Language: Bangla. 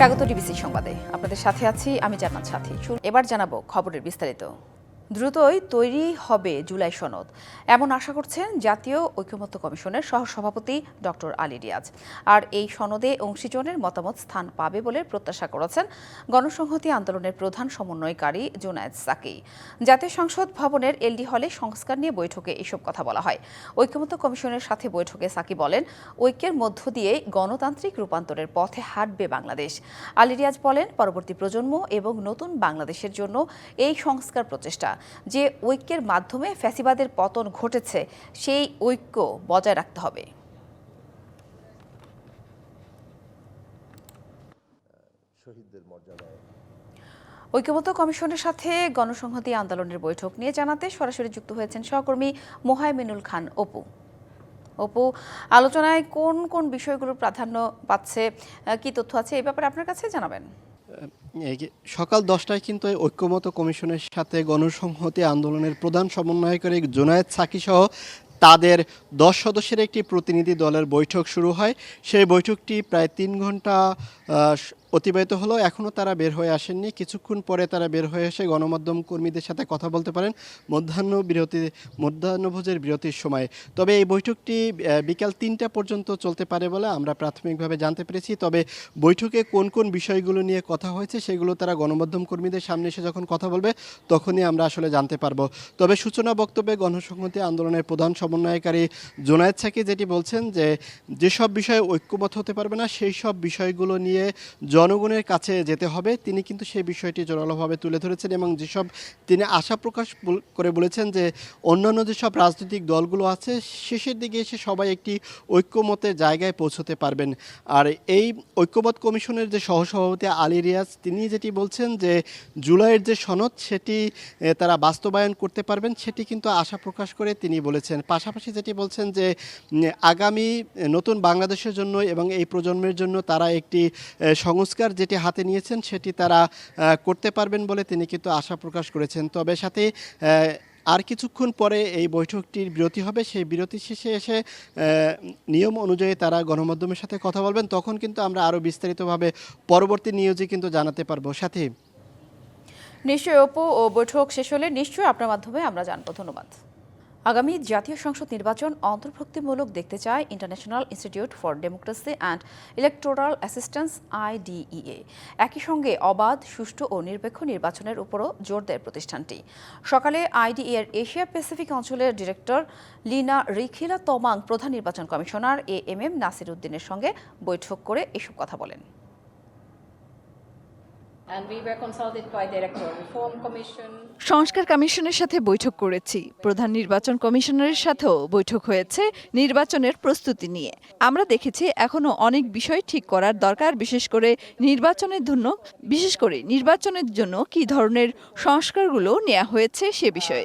স্বাগত ডিবিসি সংবাদে। আপনাদের সাথে আছি আমি জান্নাত সাথী। এবার জানাব খবরের বিস্তারিত। দ্রুতই তৈরি হবে জুলাই সনদ। এমন আশা করছেন জাতীয় ঐক্যমত্য কমিশনের সহসভাপতি ডক্টর আলী রিয়াজ। আর এই সনদে অংশীজনের মতামত স্থান পাবে বলে প্রত্যাশা করেছেন গণসংহতি আন্দোলনের প্রধান সমন্বয়কারী জুনায়েদ সাকি। জাতীয় সংসদ ভবনের এলডি হলে সংস্কার নিয়ে বৈঠকে এসব কথা বলা হয়। ঐক্যমত্য কমিশনের সাথে বৈঠকে সাকি বলেন, ঐক্যের মধ্য দিয়ে গণতান্ত্রিক রূপান্তরের পথে হাঁটবে বাংলাদেশ। আলী রিয়াজ বলেন, পরবর্তী প্রজন্ম এবং নতুন বাংলাদেশের জন্য এই সংস্কার প্রচেষ্টা যে ঐক্যের মাধ্যমে ফ্যাসিবাদের পতন ঘটেছে সেই ঐক্য বজায় রাখতে হবে। শহীদদের মর্যাদায়। ঐক্যমত্য কমিশনের সাথে গণসংহতি আন্দোলনের বৈঠক নিয়ে জানাতে সরাসরি যুক্ত হয়েছেন সহকর্মী মোহাইমিনুল খান অপু। অপু, আলোচনায় কোন কোন বিষয়গুলোর প্রাধান্য পাচ্ছে কি তথ্য আছে, এই ব্যাপারে আপনার কাছে জানাবেন। সকাল দশটায় কিন্তু ঐক্যমত কমিশনের সাথে গণসংহতি আন্দোলনের প্রধান সমন্বয়কারী জোনায়েদ সাকি সহ তাদের দশ সদস্যের একটি প্রতিনিধি দলের বৈঠক শুরু হয়। সেই বৈঠকটি প্রায় তিন ঘণ্টা অতিবাহিত হলো এখনও তারা বের হয়ে আসেননি। কিছুক্ষণ পরে তারা বের হয়ে এসে গণমাধ্যম কর্মীদের সাথে কথা বলতে পারেন মধ্যাহ্ন বিরতি মধ্যাহ্নভোজের বিরতির সময়। তবে এই বৈঠকটি বিকাল তিনটা পর্যন্ত চলতে পারে বলে আমরা প্রাথমিকভাবে জানতে পেরেছি। তবে বৈঠকে কোন কোন বিষয়গুলো নিয়ে কথা হয়েছে সেগুলো তারা গণমাধ্যম কর্মীদের সামনে এসে যখন কথা বলবে, তখনই আমরা আসলে জানতে পারব। তবে সূচনা বক্তব্যে গণসংহতি আন্দোলনের প্রধান সমন্বয়কারী জোনায়েদ সাকি যেটি বলছেন যে, যেসব বিষয়ে ঐক্যমত হতে পারবে না, সেই সব বিষয়গুলো নিয়ে জনগণের কাছে যেতে হবে। তিনি কিন্তু সেই বিষয়টি জোরালোভাবে তুলে ধরেছেন এবং যেসব তিনি আশা প্রকাশ করে বলেছেন যে অন্যান্য যেসব রাজনৈতিক দলগুলো আছে শেষের দিকে এসে সবাই একটি ঐক্যমতের জায়গায় পৌঁছতে পারবেন। আর এই ঐক্যমত কমিশনের যে সহসভাপতি আলী রিয়াজ তিনি যেটি বলছেন যে জুলাইয়ের যে সনদ সেটি তারা বাস্তবায়ন করতে পারবেন সেটি কিন্তু আশা প্রকাশ করে তিনি বলেছেন। পাশাপাশি যেটি বলছেন যে আগামী নতুন বাংলাদেশের জন্য এবং এই প্রজন্মের জন্য তারা একটি এ, সংস্কার যেটি হাতে নিয়েছেন, সেটি তারা করতে পারবেন বলে তিনি কিন্তু আশা প্রকাশ করেছেন। তবে সাথে আর কিছুক্ষণ পরে এই বৈঠকটির বিরতি হবে। সেই বিরতি শেষে এসে নিয়ম অনুযায়ী তারা গণমাধ্যমের সাথে কথা বলবেন। তখন কিন্তু আমরা আরও বিস্তারিতভাবে পরবর্তী নিউজে কিন্তু জানাতে পারব। সাথে। নিশ্চয়ই অপু, ও বৈঠক শেষ হলে নিশ্চয়ই আপনার মাধ্যমে আমরা জানব। ধন্যবাদ। আগামী জাতীয় সংসদ নির্বাচন অন্তর্ভুক্তিমূলক দেখতে চায় International Institute for Democracy and Electoral Assistance IDEA একই সঙ্গে অবাধ, সুষ্ঠু ও নিরপেক্ষ নির্বাচনের উপরও জোর দেয় প্রতিষ্ঠানটি। সকালে আইডিএ এর এশিয়া প্যাসিফিক অঞ্চলের ডিরেক্টর লিনা রিখিলা তমাং প্রধান নির্বাচন commissioner A M M Nasir উদ্দিনের সঙ্গে বৈঠক করে এসব কথা বলেন। সংস্কার কমিশনের সাথে বৈঠক করেছি। প্রধান নির্বাচন কমিশনারের সাথেও বৈঠক হয়েছে নির্বাচনের প্রস্তুতি নিয়ে। আমরা দেখেছি এখনও অনেক বিষয় ঠিক করার দরকার বিশেষ করে নির্বাচনের জন্য। বিশেষ করে নির্বাচনের জন্য কি ধরনের সংস্কারগুলো নেওয়া হয়েছে সে বিষয়ে।